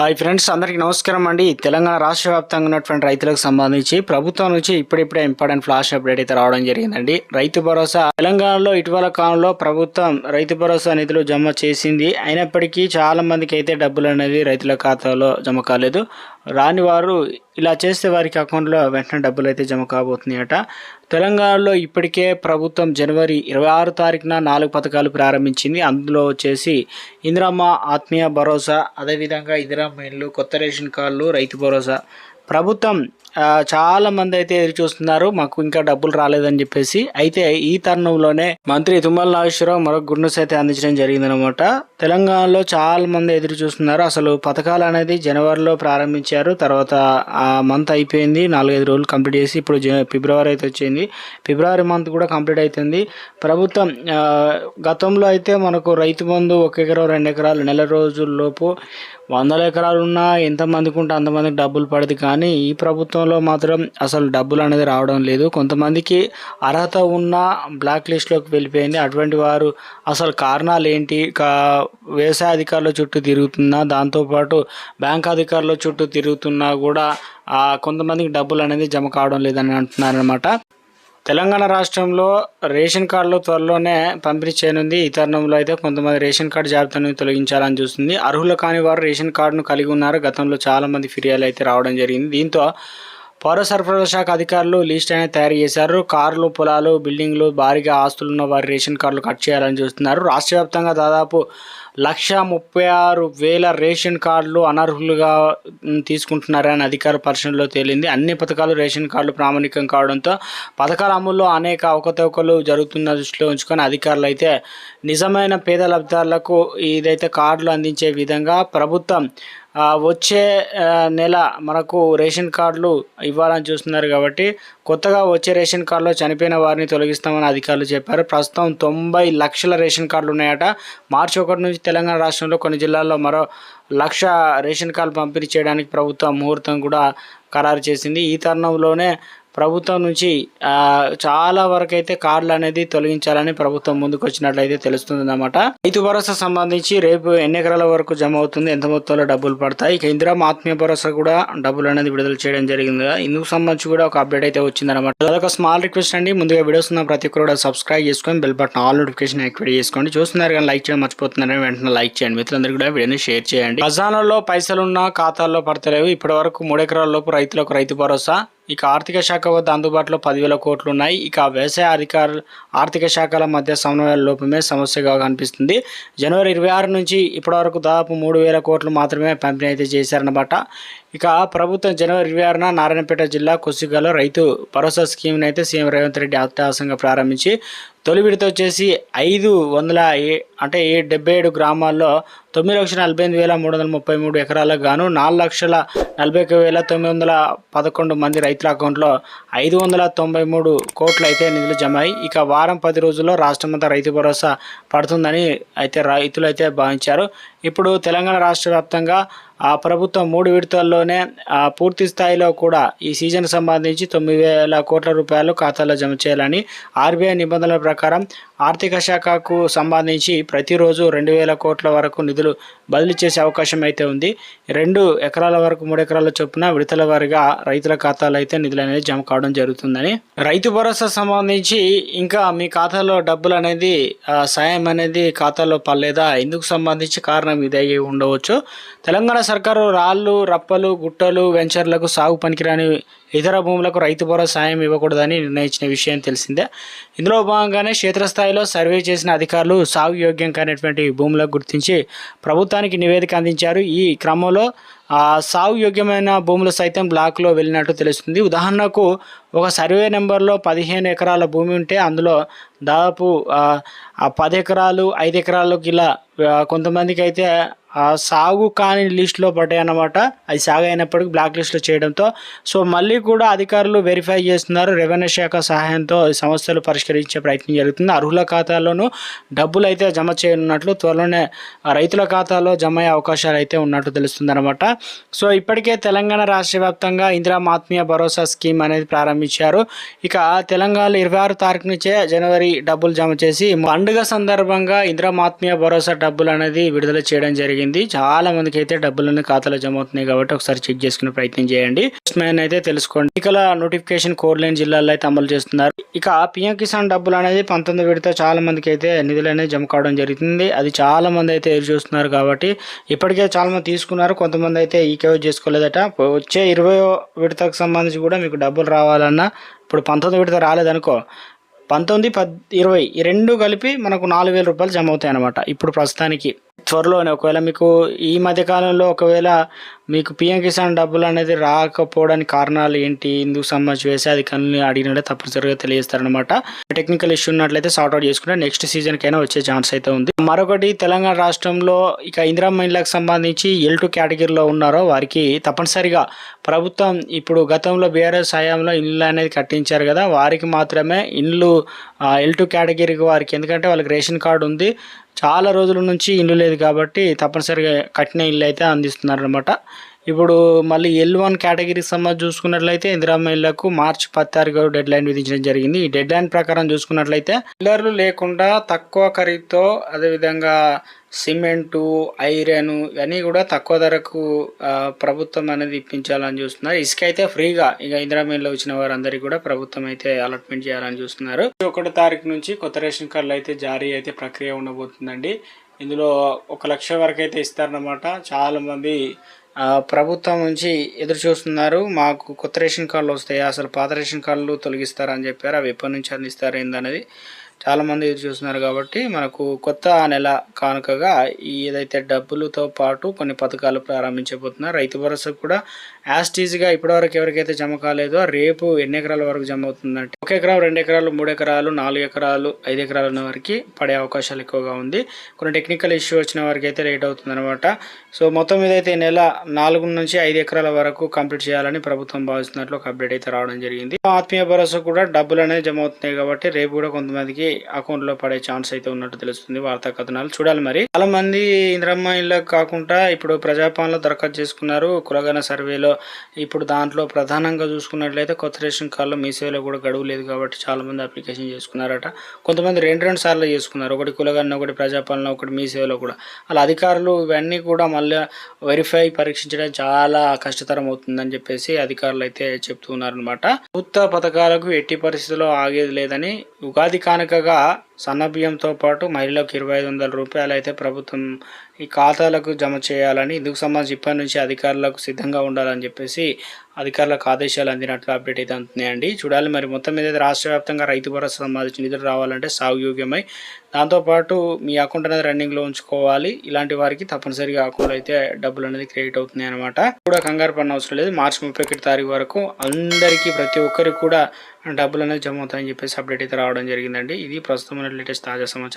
Hi friends అందరికీ నమస్కారం అండి. తెలంగాణ రాష్ట్ర వ్యాప్తంగా ఉన్నటువంటి రైతులకు సంబంధించి ప్రభుత్వం నుంచి ఇప్పుడిప్పుడే ఇంపార్టెంట్ ఫ్లాష్ అప్డేట్ అయితే రావడం జరిగిందండి. రైతు భరోసా తెలంగాణలో ఇటీవల కాలంలో ప్రభుత్వం రైతు భరోసా నిధులు జమ చేసింది. అయినప్పటికీ చాలా మందికి అయితే డబ్బులు అనేది రైతుల ఖాతాలో జమ కాలేదు. రాని వారు ఇలా చేస్తే వారికి అకౌంట్లో వెంటనే డబ్బులు అయితే జమ కాబోతున్నాయట. తెలంగాణలో ఇప్పటికే ప్రభుత్వం జనవరి ఇరవై ఆరు తారీఖున నాలుగు పథకాలు ప్రారంభించింది. అందులో వచ్చేసి ఇందిరమ్మ ఆత్మీయ భరోసా అదేవిధంగా ఇందిరమ్మ ఇల్లు కొత్త రేషన్ కార్డులు రైతు భరోసా ప్రభుత్వం చాలామంది చాలా మంది అయితే ఎదురు చూస్తున్నారు మాకు ఇంకా డబ్బులు రాలేదని చెప్పేసి. అయితే ఈ తరుణంలోనే మంత్రి తుమ్మల నాగేశ్వరరావు మరొక గుడ్ న్యూస్ అయితే అందించడం జరిగిందనమాట తెలంగాణలో చాలా మంది ఎదురు చూస్తున్నారు. అసలు పథకాలు అనేది జనవరిలో ప్రారంభించారు తర్వాత ఆ మంత్ అయిపోయింది నాలుగైదు రోజులు కంప్లీట్ చేసి ఇప్పుడు జ- ఫిబ్రవరి అయితే వచ్చింది. ఫిబ్రవరి మంత్ కూడా కంప్లీట్ అవుతుంది ప్రభుత్వం గతంలో అయితే మనకు రైతు బంధు ఒక ఎకరం రెండు ఎకరాలు నెల రోజుల్లోపు వందల ఎకరాలున్నా ఎంతమందికి ఉంటే అంతమందికి డబ్బులు పడదు కానీ ఈ ప్రభుత్వంలో మాత్రం అసలు డబ్బులు అనేది రావడం లేదు. కొంతమందికి అర్హత ఉన్న బ్లాక్ లిస్ట్లోకి వెళ్ళిపోయింది. అటువంటి వారు అసలు కారణాలు ఏంటి? వ్యవసాయ అధికారుల చుట్టూ తిరుగుతున్నా దాంతోపాటు బ్యాంక్ అధికారుల చుట్టూ తిరుగుతున్నా కూడా కొంతమందికి డబ్బులు అనేది జమ కావడం లేదని అంటున్నారనమాట తెలంగాణ రాష్ట్రంలో రేషన్ కార్డులు త్వరలోనే పంపిణీ చేయనుంది. ఈ తరుణంలో అయితే కొంతమంది రేషన్ కార్డు జాబితాను తొలగించాలని చూస్తుంది. అర్హులు కాని వారు రేషన్ కార్డును కలిగి ఉన్నారు. గతంలో చాలామంది ఫిర్యాదులు అయితే రావడం జరిగింది. దీంతో పౌర సరఫరాల శాఖ అధికారులు లిస్ట్ అనేది తయారు చేశారు. కార్లు పొలాలు బిల్డింగ్లు భారీగా ఆస్తులు ఉన్న వారి రేషన్ కార్డులు కట్ చేయాలని చూస్తున్నారు. రాష్ట్ర వ్యాప్తంగా దాదాపు లక్ష ముప్పై ఆరు వేల రేషన్ కార్డులు అనర్హులుగా తీసుకుంటున్నారని అధికార పరిశీలనలో తేలింది. అన్ని పథకాలు రేషన్ కార్డులు ప్రామాణికం కావడంతో పథకాల అమల్లో అనేక అవకతవకలు జరుగుతున్న దృష్టిలో ఉంచుకొని అధికారులు అయితే నిజమైన పేద లబ్ధిదారులకు ఇదైతే కార్డులు అందించే విధంగా ప్రభుత్వం వచ్చే నెల మనకు రేషన్ కార్డులు ఇవ్వాలని చూస్తున్నారు కాబట్టి కొత్తగా వచ్చే రేషన్ కార్డులో చనిపోయిన వారిని తొలగిస్తామని అధికారులు చెప్పారు. ప్రస్తుతం తొంభై లక్షల రేషన్ కార్డులు ఉన్నాయట. మార్చి ఒకటి నుంచి తెలంగాణ రాష్ట్రంలో కొన్ని జిల్లాల్లో మరో లక్ష రేషన్ కార్డు పంపిణీ చేయడానికి ప్రభుత్వం ముహూర్తం కూడా ఖరారు చేసింది. ఈ తరుణంలోనే ప్రభుత్వం నుంచి చాలా వరకు అయితే కార్డులు అనేది తొలగించాలని ప్రభుత్వం ముందుకు వచ్చినట్లయితే తెలుస్తుంది అన్నమాట రైతు భరోసా సంబంధించి రేపు ఎన్ని ఎకరాల వరకు జమ అవుతుంది ఎంత మొత్తంలో డబ్బులు పడతాయి ఇక ఇందిరా ఆత్మీయ భరోసా కూడా డబ్బులు అనేది విడుదల చేయడం జరిగింది. ఇందుకు సంబంధించి కూడా ఒక అప్డేట్ అయితే వచ్చిందన్నమాట. అదొక స్మాల్ రిక్వెస్ట్ అండి. ముందుగా వీడియోస్ ఉన్న ప్రతి ఒక్కరు కూడా సబ్స్క్రైబ్ చేసుకొని bell button all notification activate చేసుకోండి. చూస్తున్నారు కానీ లైక్ చేయడం మర్చిపోతున్నారని వెంటనే లైక్ చేయండి. మిత్రులందరూ కూడా వీడియోని షేర్ చేయండి. ఖజానాలో పైసలున్న ఖాతాల్లో పడతలేవు. ఇప్పటి వరకు మూడు ఎకరాల లోపు రైతులకు రైతు భరోసా ఇక ఆర్థిక శాఖ వద్ద అందుబాటులో పదివేల కోట్లు ఉన్నాయి ఇక వ్యవసాయ అధికారులు ఆర్థిక శాఖల మధ్య సమన్వయ లోపమే సమస్యగా కనిపిస్తుంది. జనవరి ఇరవై ఆరు నుంచి ఇప్పటివరకు దాదాపు మూడు వేల కోట్లు మాత్రమే పంపిణీ అయితే చేశారన్నమాట. ఇక ప్రభుత్వం జనవరి ఇరవై ఆరున నారాయణపేట జిల్లా కొసిగాలో రైతు భరోసా స్కీమ్ని అయితే సీఎం రేవంత్ రెడ్డి అత్యవసరంగా ప్రారంభించి తొలి విడత వచ్చేసి ఐదు వందల అంటే ఏ డెబ్బై ఏడు గ్రామాల్లో తొమ్మిది లక్షల నలభై ఎనిమిది వేల మూడు వందల ముప్పై మూడు ఎకరాలకు గాను నాలుగు లక్షల నలభై ఒక వేల తొమ్మిది వందల పదకొండు మంది రైతుల అకౌంట్లో ఐదు వందల తొంభై మూడు కోట్లు అయితే నిధులు జమ అయ్యి ఇక వారం పది రోజుల్లో రాష్ట్రమంతా రైతు భరోసా పడుతుందని అయితే రైతులు అయితే భావించారు. ఇప్పుడు తెలంగాణ రాష్ట్ర వ్యాప్తంగా ఆ ప్రభుత్వం మూడు విడతల్లోనే పూర్తి స్థాయిలో కూడా ఈ సీజన్ సంబంధించి తొమ్మిది వేల కోట్ల రూపాయలు ఖాతాలో జమ చేయాలని ఆర్బీఐ నిబంధనల ప్రకారం ఆర్థిక శాఖకు సంబంధించి ప్రతిరోజు రెండు వేల కోట్ల వరకు నిధులు బదిలీ చేసే అవకాశం అయితే ఉంది. రెండు ఎకరాల వరకు మూడు ఎకరాల చొప్పున విడతల వారిగా రైతుల ఖాతాలో అయితే నిధులు అనేది జమ కావడం జరుగుతుందని. రైతు భరోసా సంబంధించి ఇంకా మీ ఖాతాలో డబ్బులు అనేది సాయం అనేది ఖాతాలో పడలేదా? ఇందుకు సంబంధించి కారణం కారణం అయి ఉండవచ్చు. తెలంగాణ సర్కారు రాళ్ళు రప్పలు గుట్టలు వెంచర్లకు సాగు పనికిరాని ఇతర భూములకు రైతు భరోసా సాయం ఇవ్వకూడదని నిర్ణయించిన విషయం తెలిసిందే. ఇందులో భాగంగానే క్షేత్రస్థాయిలో సర్వే చేసిన అధికారులు సాగు యోగ్యం కానిటువంటి భూములకు గుర్తించి ప్రభుత్వానికి నివేదిక అందించారు. ఈ క్రమంలో సాగు యోగ్యమైన భూములు సైతం బ్లాక్లో వెళ్ళినట్టు తెలుస్తుంది. ఉదాహరణకు ఒక సర్వే నెంబర్లో పదిహేను ఎకరాల భూమి ఉంటే అందులో దాదాపు పది ఎకరాలు ఐదు ఎకరాలకు ఇలా కొంతమందికి అయితే ఆ సాగు కాని లిస్టులో పడ్డాయి అన్నమాట. అది సాగు అయినప్పటికీ బ్లాక్ లిస్ట్లో చేయడంతో. సో మళ్ళీ కూడా అధికారులు వెరిఫై చేస్తున్నారు. రెవెన్యూ శాఖ సహాయంతో సమస్యలు పరిష్కరించే ప్రయత్నం జరుగుతుంది. అర్హుల ఖాతాల్లోనూ డబ్బులు అయితే జమ చేయనున్నట్లు త్వరలోనే రైతుల ఖాతాలో జమ అయ్యే అవకాశాలు అయితే ఉన్నట్లు తెలుస్తుంది అనమాట సో ఇప్పటికే తెలంగాణ రాష్ట్ర వ్యాప్తంగా ఇందిరా ఆత్మీయ భరోసా స్కీమ్ అనేది ప్రారంభించారు. ఇక తెలంగాణలో ఇరవై ఆరు తారీఖు నుంచే జనవరి డబ్బులు జమ చేసి పండుగ సందర్భంగా ఇందిరా ఆత్మీయ భరోసా డబ్బులు అనేది విడుదల చేయడం జరిగింది. జరిగింది. చాలా మందికి అయితే డబ్బులన్నీ ఖాతాలో జమ అవుతున్నాయి కాబట్టి ఒకసారి చెక్ చేసుకునే ప్రయత్నం చేయండి. మ్యాన్ అయితే తెలుసుకోండి. ఇక నోటిఫికేషన్ కోడ్లేని జిల్లాల్లో అయితే అమలు చేస్తున్నారు. ఇక పిఎం కిసాన్ డబ్బులు అనేది పంతొమ్మిది విడత చాలా మందికి అయితే నిధులు అనేది జమ కావడం జరుగుతుంది. అది చాలా మంది అయితే ఎదురు చూస్తున్నారు కాబట్టి ఇప్పటికే చాలా మంది తీసుకున్నారు. కొంతమంది అయితే ఈ చేసుకోలేదట. వచ్చే ఇరవై విడతకు సంబంధించి కూడా మీకు డబ్బులు రావాలన్నా ఇప్పుడు పంతొమ్మిది విడత రాలేదనుకో పంతొమ్మిది పద్ ఇరవై ఈ రెండు కలిపి మనకు నాలుగు వేల రూపాయలు జమ అవుతాయి అన్నమాట ఇప్పుడు ప్రస్తుతానికి. త్వరలోనే ఒకవేళ మీకు ఈ మధ్య కాలంలో ఒకవేళ మీకు పిఎం కిసాన్ డబ్బులు అనేది రాకపోవడానికి కారణాలు ఏంటి? ఇందుకు సంబంధించి వేసే అధికారులను అడిగినట్టే తప్పనిసరిగా తెలియజేస్తారనమాట టెక్నికల్ ఇష్యూ ఉన్నట్లయితే సార్ట్అవుట్ చేసుకుంటే నెక్స్ట్ సీజన్కైనా వచ్చే ఛాన్స్ అయితే ఉంది. మరొకటి తెలంగాణ రాష్ట్రంలో ఇక ఇందిరా మహిళలకు సంబంధించి ఎల్ టూ కేటగిరీలో ఉన్నారో వారికి తప్పనిసరిగా ప్రభుత్వం ఇప్పుడు గతంలో బీఆర్ఎస్ హయాంలో ఇల్లు అనేది కట్టించారు కదా వారికి మాత్రమే ఇల్లు ఎల్ టూ కేటగిరీకి వారికి. ఎందుకంటే వాళ్ళకి రేషన్ కార్డు ఉంది. చాలా రోజుల నుంచి ఇల్లు లేదు కాబట్టి తప్పనిసరిగా కట్టిన ఇల్లు అయితే అందిస్తున్నారనమాట ఇప్పుడు మళ్ళీ ఎల్ వన్ కేటగిరీ సంబంధించి చూసుకున్నట్లయితే ఇందిరామ్మ ఇళ్ళకు మార్చి పద్నాలుగు డెడ్ లైన్ విధించడం జరిగింది. ఈ డెడ్ లైన్ ప్రకారం చూసుకున్నట్లయితే పిల్లర్లు లేకుండా తక్కువ ఖరీదుతో అదేవిధంగా సిమెంటు ఐరన్ ఇవన్నీ కూడా తక్కువ ధరకు ప్రభుత్వం అనేది ఇప్పించాలని చూస్తున్నారు. ఇసుక అయితే ఫ్రీగా ఇక ఇందిరామీలో వచ్చిన వారందరికీ కూడా ప్రభుత్వం అయితే అలాట్మెంట్ చేయాలని చూస్తున్నారు. ఒకటో తారీఖు నుంచి కొత్త రేషన్ కార్డులు అయితే జారీ అయితే ప్రక్రియ ఉండబోతుందండి. ఇందులో ఒక లక్ష వరకు అయితే ఇస్తారన్నమాట. చాలామంది ప్రభుత్వం నుంచి ఎదురు చూస్తున్నారు. మాకు కొత్త రేషన్ కార్డులు వస్తాయి. అసలు పాత రేషన్ కార్డులు తొలగిస్తారని చెప్పారు. అవి ఎప్పటి నుంచి అందిస్తారు ఏందనేది చాలా మంది ఎదురు చూస్తున్నారు కాబట్టి మనకు కొత్త నెల కానుకగా ఏదైతే డబ్బులతో పాటు కొన్ని పథకాలు ప్రారంభించబోతున్నారు రైతు భరోసా కూడా యాస్టీజ్గా ఇప్పటివరకు ఎవరికైతే జమ కాలేదో రేపు ఎన్ని ఎకరాల వరకు జమ అవుతుందంటే ఒక ఎకరం రెండు ఎకరాలు మూడు ఎకరాలు నాలుగు ఎకరాలు ఐదు ఎకరాలు ఉన్న పడే అవకాశాలు ఎక్కువగా ఉంది. కొన్ని టెక్నికల్ ఇష్యూ వచ్చిన వారికి అయితే లేట్ అవుతుందన్నమాట. సో మొత్తం మీద అయితే నెల నాలుగు నుంచి ఐదు ఎకరాల వరకు కంప్లీట్ చేయాలని ప్రభుత్వం భావిస్తున్నట్లు ఒక అప్డేట్ అయితే రావడం జరిగింది. ఆత్మీయ భరోసా కూడా డబ్బులు అనేది జమ అవుతున్నాయి కాబట్టి రేపు కూడా కొంతమందికి అకౌంట్లో పడే ఛాన్స్ అయితే ఉన్నట్టు తెలుస్తుంది వార్తా కథనాలు. చూడాలి మరి. చాలా మంది ఇంద్రమ్మ ఇళ్ళకి కాకుండా ఇప్పుడు ప్రజాపాలనలో దరఖాస్తు చేసుకున్నారు. కులగన సర్వేలో ఇప్పుడు దాంట్లో ప్రధానంగా చూసుకున్నట్లయితే కొత్త రేషన్ కార్డులో మీ సేవలో కూడా గడువు లేదు కాబట్టి చాలామంది అప్లికేషన్ చేసుకున్నారట. కొంతమంది రెండు రెండు సార్లు చేసుకున్నారు. ఒకటి కులగన్న ఒకటి ప్రజాపాలన ఒకటి మీ సేవలో కూడా. అలా అధికారులు ఇవన్నీ కూడా మళ్ళీ వెరిఫై పరీక్షించడం చాలా కష్టతరం అవుతుందని చెప్పేసి అధికారులు అయితే చెప్తున్నారు అనమాట ప్రభుత్వ పథకాలకు ఎట్టి పరిస్థితుల్లో ఆగేది లేదని ఉగాది కానుకగా సన్న బియ్యంతో పాటు మహిళలకు ఇరవై ఐదు వందల రూపాయలు అయితే ప్రభుత్వం ఈ ఖాతాలకు జమ చేయాలని ఇందుకు సంబంధించి ఇప్పటి నుంచి అధికారులకు సిద్ధంగా ఉండాలని చెప్పేసి అధికారులకు ఆదేశాలు అందినట్లు అప్డేట్ అయితే అందుతున్నాయండి. చూడాలి మరి మొత్తం మీద రాష్ట్ర వ్యాప్తంగా రైతు భరోసా సంబంధించిన నిధులు రావాలంటే సాగుయోగ్యమై దాంతోపాటు మీ అకౌంట్ అనేది రన్నింగ్లో ఉంచుకోవాలి. ఇలాంటి వారికి తప్పనిసరిగా అకౌంట్ అయితే డబ్బులు అనేది క్రియేట్ అవుతున్నాయి అనమాట కూడా కంగారు పడిన అవసరం లేదు. మార్చి ముప్పై ఒకటి తారీఖు వరకు అందరికీ ప్రతి ఒక్కరికి కూడా డబ్బులు అనేది జమ అవుతాయని చెప్పేసి అప్డేట్ అయితే రావడం జరిగిందండి. ఇది ప్రస్తుతం లేటెస్ట్ తాజా సమాచారం.